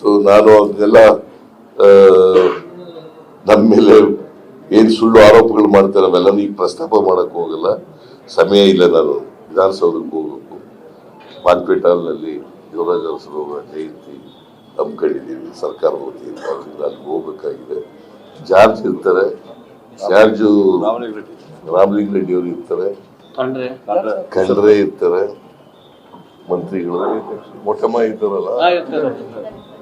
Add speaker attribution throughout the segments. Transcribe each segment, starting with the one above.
Speaker 1: So ನಾನು ಅದನ್ನೆಲ್ಲ ನಮ್ಮ ಮೇಲೆ ಏನು ಸುಳ್ಳು ಆರೋಪಗಳು ಮಾಡ್ತಾರೆ ಅವೆಲ್ಲ ಈಗ ಪ್ರಸ್ತಾಪ ಮಾಡಕ್ಕೆ ಹೋಗಲ್ಲ. ಸಮಯ ಇಲ್ಲ ನಾನು ವಿಧಾನಸೌಧಕ್ಕೆ ಹೋಗಬೇಕು. ಮಾನ್ಪೇಟ್ ಹಾಲ್ನಲ್ಲಿ ಅವರ ಜಯಂತಿ ಹಮ್ಮಿಕೊಂಡಿದ್ದೀವಿ ಸರ್ಕಾರ ವತಿಯಿಂದ. ಅಲ್ಲಿಗೆ ಹೋಗ್ಬೇಕಾಗಿದೆ. ಜಾರ್ಜ್ ಇರ್ತಾರೆ. ಜಾರ್ಜು ರಾಮಲಿಂಗ ರೆಡ್ಡಿ ಅವರು ಇರ್ತಾರೆ.
Speaker 2: ಕಂಡ್ರೆ
Speaker 1: ಖಂಡ್ರೆ ಇರ್ತಾರೆ. ಮಂತ್ರಿಗಳು. ಮೊಟ್ಟಮ್ಮ ಇದ್ದಾರಲ್ಲ.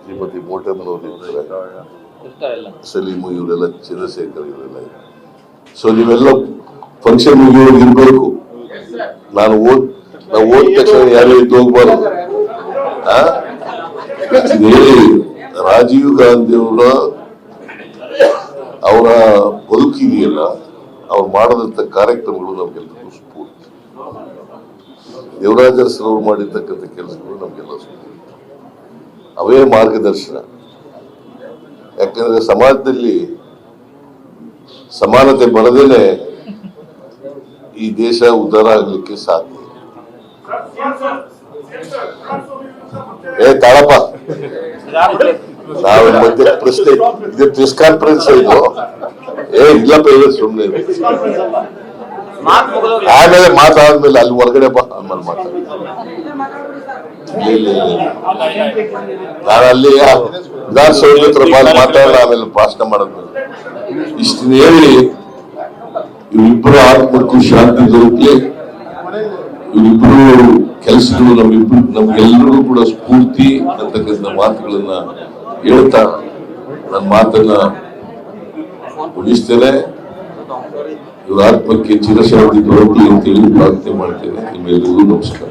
Speaker 1: ಶ್ರೀಮತಿ ಮೋಟಮ್ಮನವರು ಇರ್ತಾರೆ. ಸಲೀಮು ಇವರೆಲ್ಲ ಚಂದ್ರಶೇಖರ್ ಇವರೆಲ್ಲ ಸೊ ನೀವೆಲ್ಲ ಫಂಕ್ಷನ್ ಮುಗಿಯೋದು ಇರ್ಬೇಕು ನಾನು ಓದ್ ನಾವು ಓದ್ ತಕ್ಷಣ ಯಾರು ಇದ್ದು ಹೋಗ್ಬಾರ್ದು? ರಾಜೀವ್ ಗಾಂಧಿ ಅವರ ಅವರ ಬದುಕಿದೆಯಲ್ಲ ಅವ್ರು ಮಾಡದಂತ ಕಾರ್ಯಕ್ರಮಗಳು ನಮ್ಗೆಲ್ಲರಿಗೂ ಸ್ಫೂರ್ತಿ. ದೇವರಾಜ ಅವ್ರು ಮಾಡಿರ್ತಕ್ಕಂಥ ಕೆಲಸಗಳು ನಮ್ಗೆಲ್ಲ ಸ್ಫೂರ್ತಿ. ಅವೇ ಮಾರ್ಗದರ್ಶನ. ಯಾಕಂದ್ರೆ ಸಮಾಜದಲ್ಲಿ ಸಮಾನತೆ ಬರದೇನೆ ಈ ದೇಶ ಉದ್ಧಾರ ಆಗ್ಲಿಕ್ಕೆ ಸಾಧ್ಯ. ಏ, ತಾಳಪ್ಪ. ನಾವು ಮಧ್ಯೆ ಪ್ರಶ್ನೆ ಇದು ಪ್ರೆಸ್ ಕಾನ್ಫರೆನ್ಸ್ ಇದು. ಏ, ಇಲ್ಲಪ್ಪ ಇಲ್ಲ ಸುಮ್ಮನೆ ಆಮೇಲೆ ಮಾತಾದ್ಮೇಲೆ ಅಲ್ಲಿ ಹೊರಗಡೆ ಬಾ ಆಮೇಲೆ ಮಾತಾಡ. ನಾನು ಅಲ್ಲಿ ವಿಧಾನಸೌಧ ಹತ್ರ ಮಾತಾಡಲ್ಲ ಆಮೇಲೆ ಭಾಷಣ ಮಾಡೋದು ಇಷ್ಟು ಹೇಳಿ ಇವರಿಬ್ಬರು ಆತ್ಮಕ್ಕೂ ಶಾಂತಿ ದೊರಕಲಿ ಇವರಿಬ್ಬರು ಕೆಲಸಗಳು ನಮ್ಮಿಬ್ರು ನಮ್ಗೆಲ್ಲರಿಗೂ ಕೂಡ ಸ್ಫೂರ್ತಿ ಅಂತಕ್ಕಂಥ ಮಾತುಗಳನ್ನ ಹೇಳ್ತಾ ನನ್ನ ಮಾತನ್ನ ಮುಗಿಸ್ತೇನೆ. ಇವ್ರ ಆತ್ಮಕ್ಕೆ ಚಿರಶಾಂತಿ ದೊರಕಲಿ ಅಂತೇಳಿ ಪ್ರಾರ್ಥನೆ ಮಾಡ್ತೇನೆ. ನಿಮ್ಮೆಲ್ಲರಿಗೂ ನಮಸ್ಕಾರ.